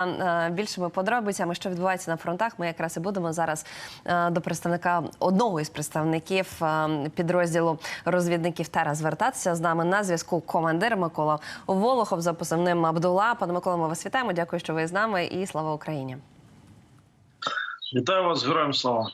Е, Більшими подробицями, що відбувається на фронтах, ми якраз і будемо зараз е, до представника одного із представників е, підрозділу розвідників Тара звертатися з нами на зв'язку. Командир Микола Волохов за позивним Абдула. Пане Микола, ми вас вітаємо. Дякую, що ви з нами, і слава Україні. Вітаю вас, героям слава.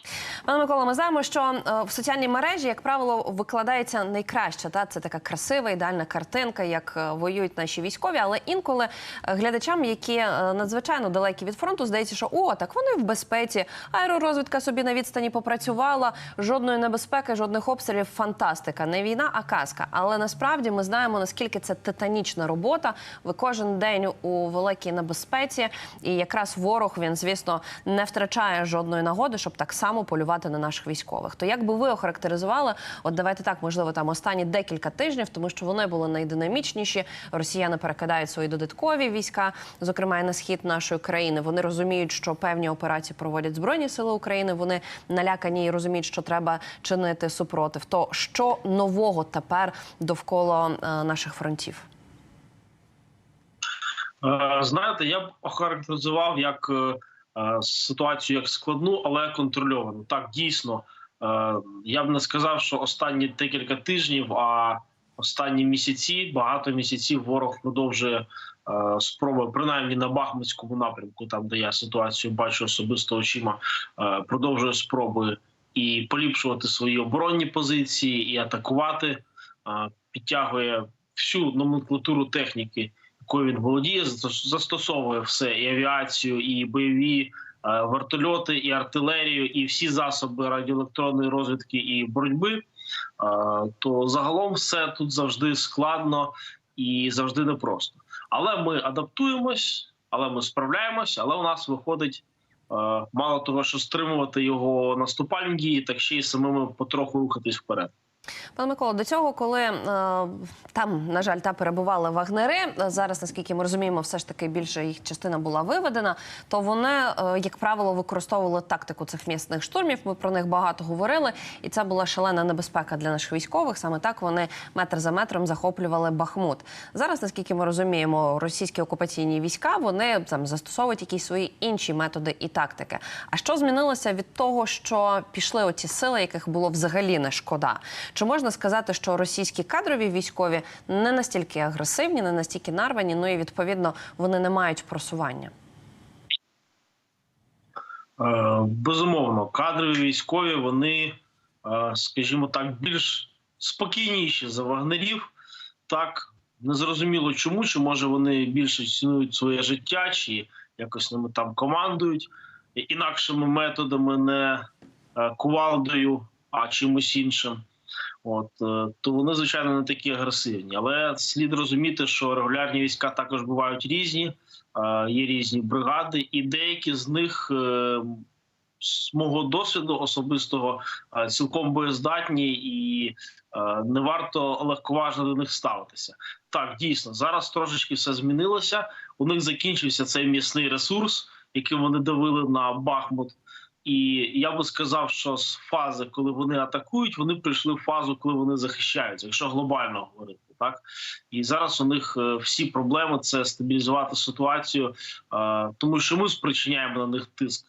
Пане Микола, ми знаємо, що е, в соціальній мережі, як правило, викладається найкраще. Та це така красива, ідеальна картинка, як е, воюють наші військові. Але інколи е, глядачам, які надзвичайно далекі від фронту, здається, що о, так вони в безпеці. Аеророзвідка собі на відстані попрацювала. Жодної небезпеки, жодних обстрілів. Фантастика, не війна, а казка. Але насправді ми знаємо наскільки це титанічна робота. Ви кожен день у великій небезпеці, і якраз ворог він, звісно, не втрачає жодної нагоди, щоб так само полювати на наших військових. То як би ви охарактеризували? От давайте так, можливо, там останні декілька тижнів, тому що вони були найдинамічніші. Росіяни перекидають свої додаткові війська, зокрема і на схід нашої країни. Вони розуміють, що певні операції проводять збройні сили України. Вони налякані і розуміють, що треба чинити супротив. То що нового тепер довкола е, наших фронтів? Е, Знаєте, я б охарактеризував як е, ситуацію як складну, але контрольовану. Так, дійсно, е, я б не сказав, що останні декілька тижнів, а останні місяці, багато місяців ворог продовжує е, спроби, принаймні на Бахмутському напрямку, там де я ситуацію бачу особисто очима, е, продовжує спроби і поліпшувати свої оборонні позиції, і атакувати, е, підтягує всю номенклатуру техніки якою він володіє, застосовує все і авіацію, і бойові е, вертольоти, і артилерію, і всі засоби радіоелектронної розвідки і боротьби, е, то загалом все тут завжди складно і завжди непросто. Але ми адаптуємось, але ми справляємось, але у нас виходить. е, Мало того, що стримувати його наступальні дії, так ще й самими потроху рухатись вперед. Пане Миколо, до цього, коли е, там, на жаль, та перебували вагнери, зараз, наскільки ми розуміємо, все ж таки більше їх частина була виведена, то вони, е, як правило, використовували тактику цих місних штурмів. Ми про них багато говорили, і це була шалена небезпека для наших військових. Саме так вони метр за метром захоплювали Бахмут. Зараз, наскільки ми розуміємо, російські окупаційні війська вони там застосовують якісь свої інші методи і тактики. А що змінилося від того, що пішли оці сили, яких було взагалі не шкода? Чи можна сказати, що російські кадрові військові не настільки агресивні, не настільки нарвані, ну і відповідно вони не мають просування? Е, Безумовно, кадрові військові вони, е, скажімо так, більш спокійніші за вагнерів. Так незрозуміло чому, чи може вони більше цінують своє життя, чи якось ними там командують інакшими методами, не е, кувалдою, а чимось іншим. От е, то вони звичайно не такі агресивні, але слід розуміти, що регулярні війська також бувають різні. Е, Є різні бригади, і деякі з них е, з мого досвіду особистого цілком боєздатні, і не варто легковажно до них ставитися. Так, дійсно, зараз трошечки все змінилося. У них закінчився цей м'ясний ресурс, яким вони давили на Бахмут. І я би сказав, що з фази, коли вони атакують, вони прийшли в фазу, коли вони захищаються, якщо глобально говорити, так і зараз у них е, всі проблеми це стабілізувати ситуацію, е, тому що ми спричиняємо на них тиск,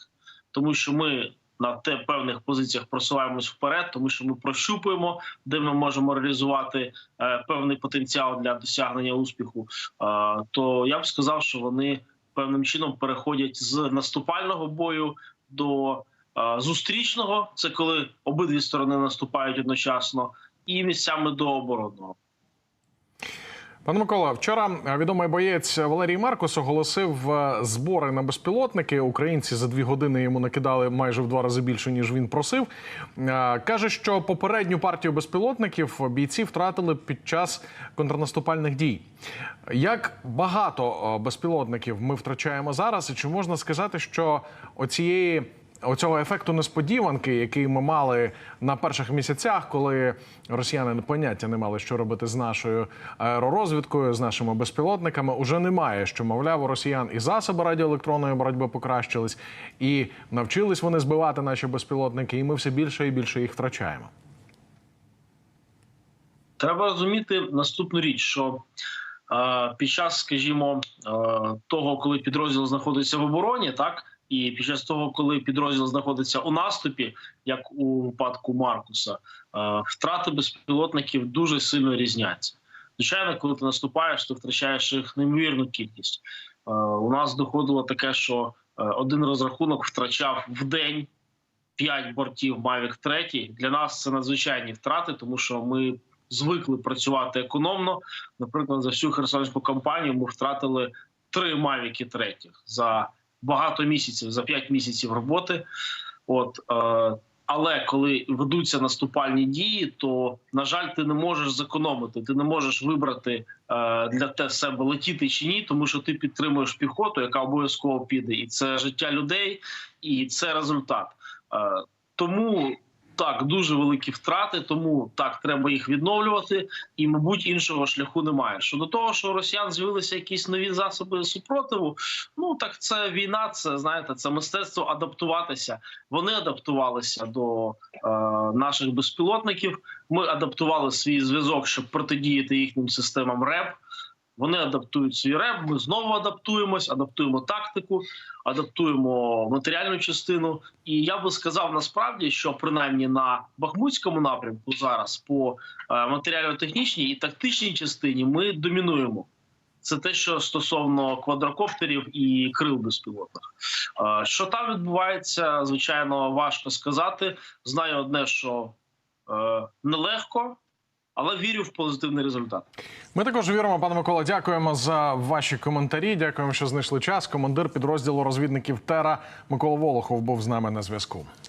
тому що ми на те певних позиціях просуваємось вперед, тому що ми прощупуємо, де ми можемо реалізувати е, певний потенціал для досягнення успіху. Е, то я б сказав, що вони певним чином переходять з наступального бою до зустрічного, це коли обидві сторони наступають одночасно, і місцями до оборонного. Пане Микола, вчора е, відомий боєць Валерій Маркос оголосив е, збори на безпілотники. Українці за дві години йому накидали майже в два рази більше ніж він просив. Е, Каже, що попередню партію безпілотників бійці втратили під час контрнаступальних дій. Як багато безпілотників ми втрачаємо зараз, і чи можна сказати, що оцієї оцього ефекту несподіванки, який ми мали на перших місяцях, коли росіяни поняття не мали, що робити з нашою аеророзвідкою, з нашими безпілотниками, уже немає. Що мовляв, у росіян і засоби радіоелектронної боротьби покращились, і навчились вони збивати наші безпілотники, і ми все більше і більше їх втрачаємо. Треба розуміти наступну річ, що під час, скажімо, того, коли підрозділ знаходиться в обороні, так і під час того, коли підрозділ знаходиться у наступі, як у випадку Маркуса, е, втрати безпілотників дуже сильно різняться. Звичайно, коли ти наступаєш, ти втрачаєш їх неймовірну кількість. Е, У нас доходило таке, що е, один розрахунок втрачав в день 5 бортів Mavic 3. Для нас це надзвичайні втрати, тому що ми звикли працювати економно. Наприклад, за всю херсонську кампанію ми втратили три Mavic 3 за багато місяців, за 5 місяців роботи. От е, але коли ведуться наступальні дії, то на жаль, ти не можеш зекономити. Ти не можеш вибрати е, для те себе летіти чи ні, тому що ти підтримуєш піхоту, яка обов'язково піде, і це життя людей, і це результат. Е, тому так дуже великі втрати, тому так треба їх відновлювати, і мабуть іншого шляху немає. Щодо того, що у росіян з'явилися якісь нові засоби супротиву, ну так це війна, це знаєте, це мистецтво адаптуватися. Вони адаптувалися до е, наших безпілотників. Ми адаптували свій зв'язок, щоб протидіяти їхнім системам РЕП. Вони адаптують свій реп. Ми знову адаптуємось, адаптуємо тактику, адаптуємо матеріальну частину. І я би сказав насправді, що принаймні на бахмутському напрямку зараз по е, матеріально-технічній і тактичній частині ми домінуємо. Це те, що стосовно квадрокоптерів і крил безпілотних. Е, Що там відбувається, звичайно, важко сказати. Знаю одне, що е, нелегко, але вірю в позитивний результат. Ми також віримо, пане Микола. Дякуємо за ваші коментарі. Дякуємо, що знайшли час. Командир підрозділу розвідників Тера Микола Волохов був з нами на зв'язку.